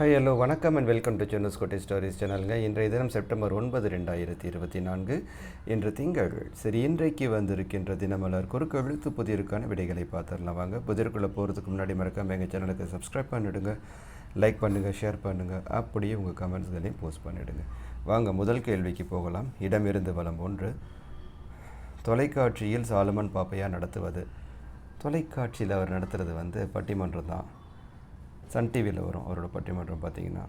Hi hello வணக்கம் and welcome to சென்னஸ் கோட்டை ஸ்டோரிஸ் சேனலுங்க இன்றைய தினம் செப்டம்பர் ஒன்பது ரெண்டாயிரத்தி இருபத்தி நான்கு. இன்று திங்கள் சரி இன்றைக்கு வந்திருக்கின்ற தினமலர் குறுக்கு எழுத்து புதிருக்கான விடைகளை பார்த்துடலாம். வாங்க புதிருக்குள்ளே போகிறதுக்கு முன்னாடி மறக்காம எங்கள் சேனலுக்கு சப்ஸ்கிரைப் பண்ணிவிடுங்க லைக் பண்ணுங்கள் ஷேர் பண்ணுங்கள் அப்படியே உங்கள் கமெண்ட்ஸ்களையும் போஸ்ட் பண்ணிவிடுங்க வாங்க முதல் கேள்விக்கு போகலாம். இடமிருந்து வளம் ஒன்று. தொலைக்காட்சியில் சாலமன் பாப்பையா நடத்துவது? தொலைக்காட்சியில் அவர் நடத்துகிறது வந்து பட்டிமன்றம் தான். சன் டிவியில் வரும் அவரோட பட்டிமன்றம் பார்த்தீங்கன்னா.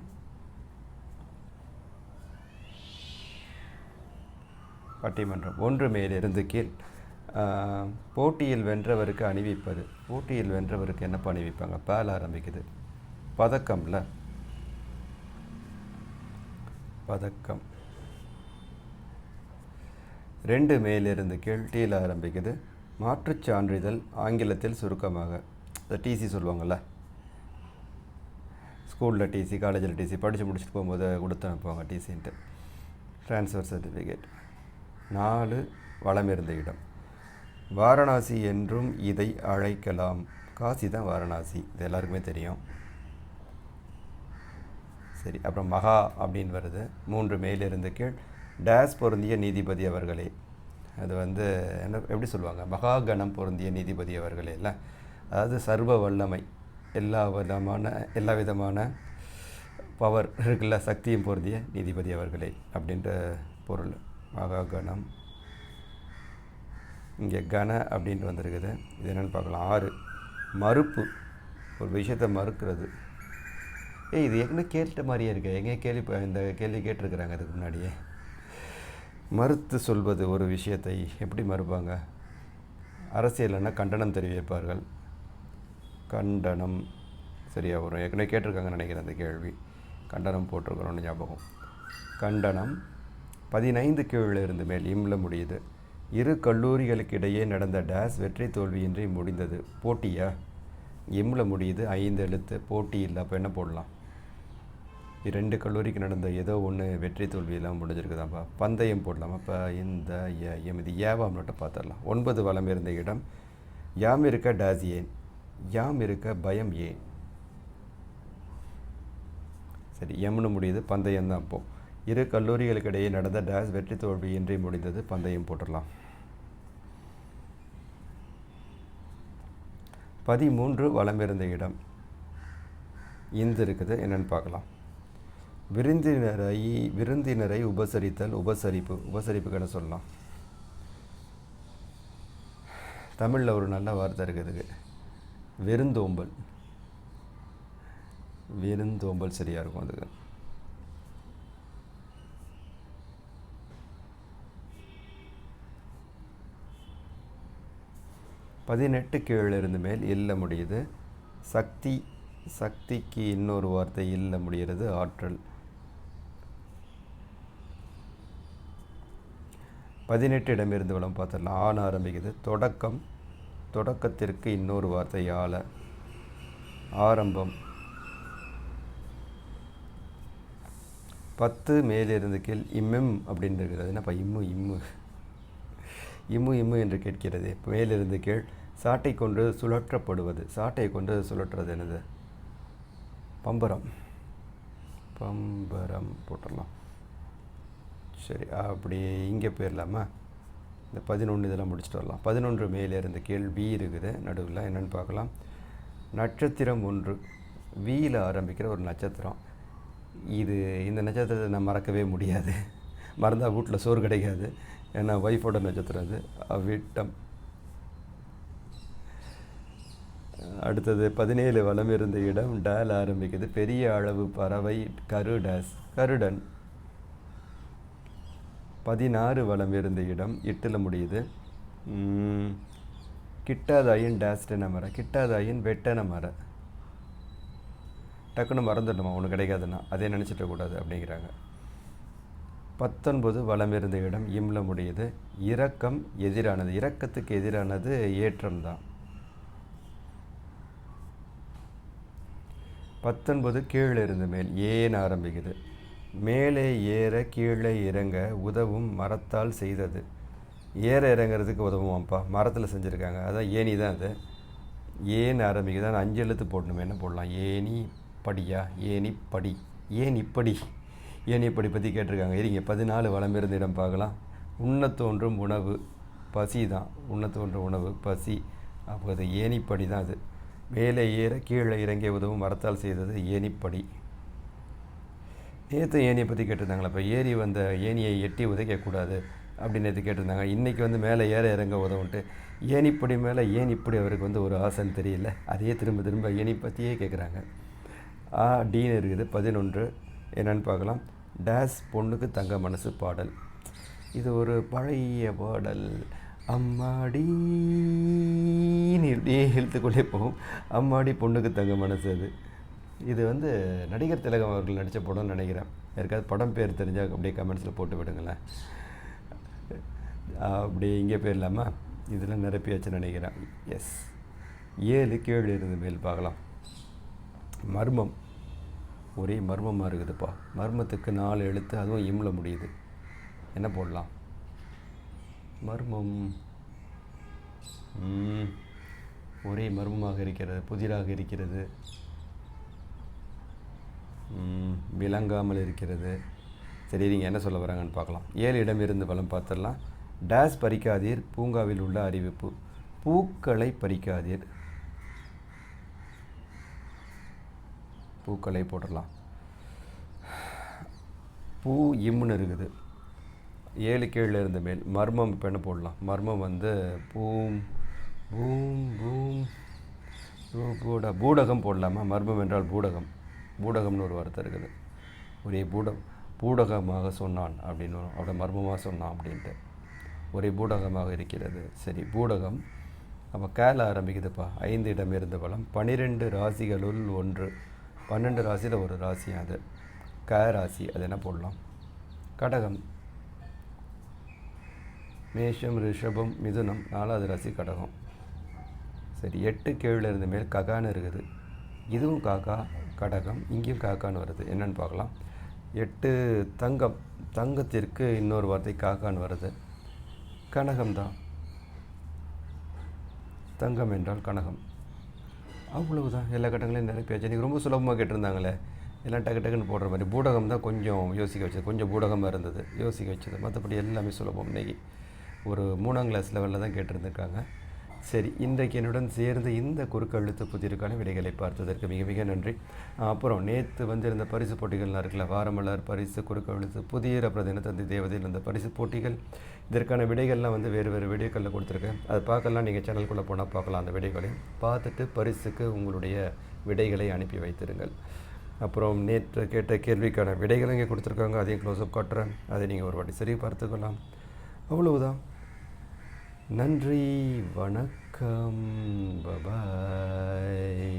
பட்டிமன்றம் ஒன்று மேலிருந்து கீழ். போட்டியில் வென்றவருக்கு அணிவிப்பது. போட்டியில் வென்றவருக்கு என்னப்பா அணிவிப்பாங்க? பேல ஆரம்பிக்குது. பதக்கம்ல? பதக்கம். ரெண்டு மேலிருந்து கீழ். டீல ஆரம்பிக்குது. மாற்றுச் சான்றிதழ் ஆங்கிலத்தில் சுருக்கமாக. இந்த டிசி சொல்லுவாங்கள்ல ஸ்கூலில் டிசி காலேஜில் டிசி படித்து முடிச்சுட்டு போகும்போது கொடுத்து அனுப்புவாங்க டிசின்ட்டு ட்ரான்ஸ்ஃபர் சர்டிஃபிகேட் நாலு வளம் இருந்த இடம். வாரணாசி என்றும் இதை அழைக்கலாம். காசி தான் வாரணாசி. இது எல்லாருக்குமே தெரியும். சரி அப்புறம் மகா அப்படின்னு வருது. மூன்று மேலிருந்து கீழ். டேஸ் பொருந்திய நீதிபதி அவர்களே. அது வந்து என்ன எப்படி சொல்லுவாங்க? மகா கணம் பொருந்திய நீதிபதி அவர்களே இல்லை. அதாவது சர்வ வல்லமை. எல்லா விதமான எல்லா விதமான பவர் இருக்குல்ல சக்தியும் பொருந்திய நீதிபதி அவர்களே அப்படின்ற பொருள். மகாகணம் இங்கே கன அப்படின்ட்டு வந்திருக்குது. இது என்னென்னு பார்க்கலாம். ஆறு. மறுப்பு. ஒரு விஷயத்தை மறுக்கிறது. ஏய் இது எங்கே கேட்ட மாதிரியே இருக்கு. எங்கே கேள்வி இந்த கேள்வி கேட்டிருக்கிறாங்க அதுக்கு முன்னாடியே. மறுத்து சொல்வது ஒரு விஷயத்தை எப்படி மறுப்பாங்க? அரசியல்னா கண்டனம் தெரிவிப்பார்கள்? கண்டனம். சரியாக வரும் ஏற்கனவே கேட்டிருக்காங்கன்னு நினைக்கிறேன் அந்த கேள்வி. கண்டனம் போட்டிருக்கிறோன்னு ஞாபகம். கண்டனம் பதினைந்து கீழில் இருந்து மேல் இம்ல முடியுது. இரு கல்லூரிகளுக்கிடையே நடந்த டேஸ் வெற்றி தோல்வியின்றி முடிந்தது. போட்டியா? இம்ல முடியுது ஐந்து எழுத்து போட்டி இல்லை அப்போ என்ன போடலாம்? இரண்டு கல்லூரிக்கு நடந்த ஏதோ ஒன்று வெற்றி தோல்வியெல்லாம் முடிஞ்சிருக்குதாப்பா பந்தயம் போடலாம் அப்போ இந்த எம் இது ஏவாம் மட்டும் பார்த்துடலாம். ஒன்பது வளம் இருந்த இடம் யாம் இருக்க டேஸ் ஏன்? யாம் இருக்க பயம் ஏன்? சரி எம்னு முடியுது பந்தயம் தான் அப்போ இரு கல்லூரிகளுக்கு இடையே நடந்த டேஸ் வெற்றி தோல்வியின்றி முடிந்தது பந்தயம் போட்டுடலாம். பதிமூன்று வளமிருந்த இருந்த இடம். இந்து இருக்குது என்னென்னு பார்க்கலாம். விருந்தினரை விருந்தினரை உபசரித்தல் உபசரிப்பு உபசரிப்புக்கான சொல்லலாம். தமிழில் ஒரு நல்ல வார்த்தை இருக்குதுக்கு வெறுந்தோம்பல் வெறுந்தோம்பல் சரியாக இருக்கும் அதுக்கு. பதினெட்டு கீழே இருந்து மேல் இல்ல முடியுது. சக்தி சக்திக்கு இன்னொரு வார்த்தை இல்ல முடிகிறது ஆற்றல். பதினெட்டு இடமிருந்து வளம் பார்த்துடலாம். ஆண் ஆரம்பிக்குது. தொடக்கம். தொடக்கத்திற்கு இன்னொரு வார்த்தை ஆல ஆரம்பம். பத்து மேலிருந்து கீழ் இம்மிம் அப்படின்னு இருக்கிறது என்னப்பா இம்மு இம்மு? இம்மு இம்மு என்று கேட்கிறது. மேலிருந்து கீழ் சாட்டை கொண்டு சுழற்றப்படுவது. சாட்டை கொண்டு சுழற்றுறது என்னது? பம்பரம். பம்பரம் போட்டுடலாம். சரி அப்படி இங்கே போயிடலாமா? இந்த பதினொன்று இதெல்லாம் முடிச்சுட்டு வரலாம். பதினொன்று மேலே இருந்த கேள்வி இருக்குது. நடுவில் என்னென்னு பார்க்கலாம். நட்சத்திரம் ஒன்று. வியில் ஆரம்பிக்கிற ஒரு நட்சத்திரம். இது இந்த நட்சத்திரத்தை நான் மறக்கவே முடியாது. மறந்தால் வீட்டில் சோறு கிடைக்காது. ஏன்னா ஒய்ஃபோட நட்சத்திரம் அது. அவ்விட்டம். அடுத்தது பதினேழு வளம் இருந்த இடம் டேல் ஆரம்பிக்குது. பெரிய அளவு பறவை கருடாஸ் கருடன். பதினாறு வளம் இருந்த இடம் எட்டில் முடியுது. கிட்டாதாயின் டேஸ்டன மர கிட்டாதாயின் வெட்டன மர. டக்குன்னு மறந்துடணுமா ஒன்று கிடைக்காதுன்னா. அதே நினச்சிட்ட கூடாது அப்படிங்கிறாங்க. பத்தொன்பது வளம் இருந்த இடம் இம்ல முடியுது. இரக்கம் எதிரானது இரக்கத்துக்கு எதிரானது ஏற்றம் தான். பத்தொன்பது கீழே இருந்து மேல் ஏன் ஆரம்பிக்குது. மேலே ஏற கீழே இறங்க உதவும் மரத்தால் செய்தது. ஏற இறங்குறதுக்கு உதவுமாப்பா மரத்தில் செஞ்சுருக்காங்க. அதான் ஏணி தான் அது. ஏன் ஆரம்பிக்குது. நான் அஞ்சு எழுத்து போடணுமே. என்ன போடலாம்? ஏணி படியா? ஏனி படி. ஏன் இப்படி ஏன் இப்படி பற்றி கேட்டிருக்காங்க. இருங்க பதினாலு வளம் இருந்த இடம் பார்க்கலாம். உண்ண தோன்றும் உணவு பசி தான். உண்ண தோன்றும் உணவு பசி. அப்போ அது ஏனிப்படி தான் அது. மேலே ஏற கீழே இறங்கிய உதவும் மரத்தால் செய்தது ஏனிப்படி நேற்று ஏனியை பற்றி கேட்டிருந்தாங்க இப்போ ஏரி வந்த ஏனியை எட்டி உதைக்கக்கூடாது அப்படின்னு நேற்று கேட்டிருந்தாங்க. இன்றைக்கி வந்து மேலே ஏற இறங்க உதவுன்ட்டு ஏனிப்படி மேலே ஏன் இப்படி அவருக்கு வந்து ஒரு ஆசைன்னு தெரியல. அதையே திரும்ப திரும்ப ஏனி பற்றியே கேட்குறாங்க ஆ டீன் இருக்குது. பதினொன்று. என்னென்னு பார்க்கலாம். டேஸ் பொண்ணுக்கு தங்க மனசு பாடல். இது ஒரு பழைய பாடல். அம்மாடி. இப்படியே இழுத்துக்கொண்டே போகும். அம்மாடி பொண்ணுக்கு தங்க மனசு அது. இது வந்து நடிகர் திலகம் அவர்கள் நடித்த படம்னு நினைக்கிறேன். யாருக்காவது படம் பேர் தெரிஞ்சால் அப்படியே கமெண்ட்ஸில் போட்டு விடுங்களேன். அப்படியே இங்கே போயிடலாமா நிரப்பி நிரப்பியாச்சுன்னு நினைக்கிறேன். எஸ் ஏழு கேழு இருந்து மேல் பார்க்கலாம். மர்மம். ஒரே மர்மமாக இருக்குதுப்பா. மர்மத்துக்கு நாலு எழுத்து அதுவும் இம்ல முடியுது. என்ன போடலாம்? மர்மம். ஒரே மர்மமாக இருக்கிறது புதிராக இருக்கிறது. விளங்காமல் இருக்கிறது. சரி நீங்கள் என்ன சொல்ல வராங்கன்னு பார்க்கலாம். ஏழு இடம் இருந்து பலம் பார்த்துடலாம். டேஸ் பறிக்காதீர். பூங்காவில் உள்ள அறிவிப்பு. பூக்களை பறிக்காதீர். பூக்களை போட்டுடலாம். பூ இம்முன்னு இருக்குது. ஏழு கீழே இருந்த மேல். மர்மம் இப்போ என்ன போடலாம்? மர்மம் வந்து பூம் பூம் பூம். பூ பூட பூடகம் போடலாமா? மர்மம் என்றால் பூடகம். பூடகம்னு ஒரு வார்த்தை இருக்குது. ஒரே பூடம் பூடகமாக சொன்னான் அப்படின்னு அவட மர்மமாக சொன்னான் அப்படின்ட்டு. ஒரே பூடகமாக இருக்கிறது. சரி பூடகம். அப்போ கேல ஆரம்பிக்குதுப்பா. ஐந்து இடம் இருந்த பலம். பன்னிரெண்டு ராசிகளுள் ஒன்று. பன்னெண்டு ராசியில் ஒரு ராசி அது? க ராசி அது என்ன போடலாம்? கடகம். மேஷம் ரிஷபம் மிதுனம். நாலாவது ராசி கடகம். சரி எட்டு கேழில் இருந்த மேல் ககான்னு இருக்குது. இதுவும் காக்கா? கடகம் இங்கேயும் காக்கான்னு வருது. என்னென்னு பார்க்கலாம். எட்டு தங்கம் தங்கத்திற்கு இன்னொரு வார்த்தை காக்கான்னு வருது. கனகம் தான் தங்கம் என்றால் கனகம். அவ்வளவுதான். எல்லா கட்டங்களையும் நிரப்பியாச்சு நீங்கள் ரொம்ப சுலபமாக கேட்டிருந்தாங்களே. எல்லாம் டக்கு டக்குன்னு போடுற மாதிரி. பூடகம் தான் கொஞ்சம் யோசிக்க வச்சது. கொஞ்சம் பூடகமாக இருந்தது. யோசிக்க வச்சது. மற்றபடி எல்லாமே சுலபம். இன்றைக்கி ஒரு மூணாம் கிளாஸ் லெவலில் தான் கேட்டிருந்துருக்காங்க. சரி இன்றைக்கு என்னுடன் சேர்ந்து இந்த குறுக்கெழுத்து புதிருக்கான விடைகளை பார்த்ததற்கு மிக மிக நன்றி. அப்புறம் நேற்று வந்திருந்த பரிசு போட்டிகள்லாம் இருக்குல்ல வாரமலர் பரிசு குறுக்கெழுத்து புதிய அப்புறம் தந்தி தேவதையில் இருந்த பரிசு போட்டிகள் இதற்கான விடைகள்லாம் வந்து வேறு வேறு வீடியோக்களில் கொடுத்துருக்கேன். அதை பார்க்கலாம் நீங்கள் சேனல்குள்ளே போனால் பார்க்கலாம் அந்த விடைகளையும் பார்த்துட்டு பரிசுக்கு உங்களுடைய விடைகளை அனுப்பி வைத்திருங்கள். அப்புறம் நேற்று கேட்ட கேள்விக்கான விடைகளை இங்கே கொடுத்துருக்காங்க அதையும் க்ளோஸ்அப் காட்டுறேன். அதை நீங்கள் ஒரு வாட்டி சரி பார்த்துக்கலாம் அவ்வளவுதான். நன்றி வணக்கம் பபாய்